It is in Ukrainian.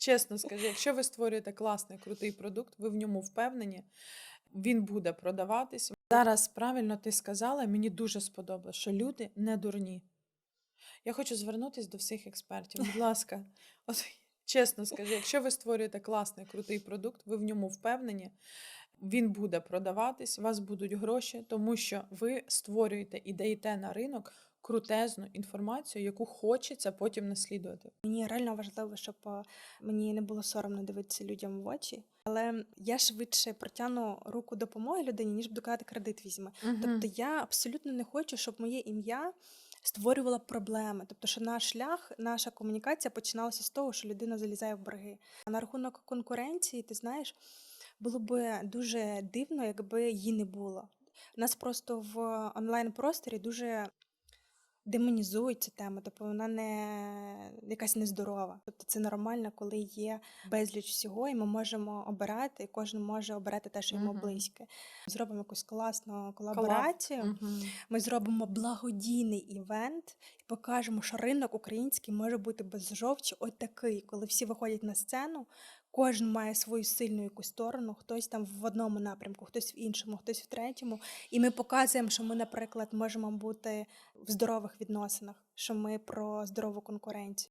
Чесно скажу, якщо ви створюєте класний, крутий продукт, ви в ньому впевнені, він буде продаватись. Зараз правильно ти сказала, мені дуже сподобалось, що люди не дурні. Я хочу звернутися до всіх експертів. Будь ласка, от чесно скажу, якщо ви створюєте класний, крутий продукт, ви в ньому впевнені, він буде продаватись, у вас будуть гроші, тому що ви створюєте і даєте на ринок крутезну інформацію, яку хочеться потім наслідувати. Мені реально важливо, щоб е, мені не було соромно дивитися людям в очі. Але я швидше протягну руку допомоги людині, ніж буду казати кредит візьме. Тобто я абсолютно не хочу, щоб моє ім'я створювало проблеми. Тобто, що наш шлях, наша комунікація починалася з того, що людина залізає в борги. А на рахунок конкуренції, ти знаєш, було б дуже дивно, якби її не було. У нас просто в онлайн-просторі дуже демонізують цю тему, тобто вона не якась нездорова. Тобто це нормально, коли є безліч всього, і ми можемо обирати, і кожен може обирати те, що йому Мгм. близьке. Зробимо якусь класну колаборацію. Мгм. Ми зробимо благодійний івент і покажемо, що ринок український може бути без жовчі от такий, коли всі виходять на сцену, кожен має свою сильну якусь сторону, хтось там в одному напрямку, хтось в іншому, хтось в третьому. І ми показуємо, що ми, наприклад, можемо бути в здорових відносинах, що ми про здорову конкуренцію.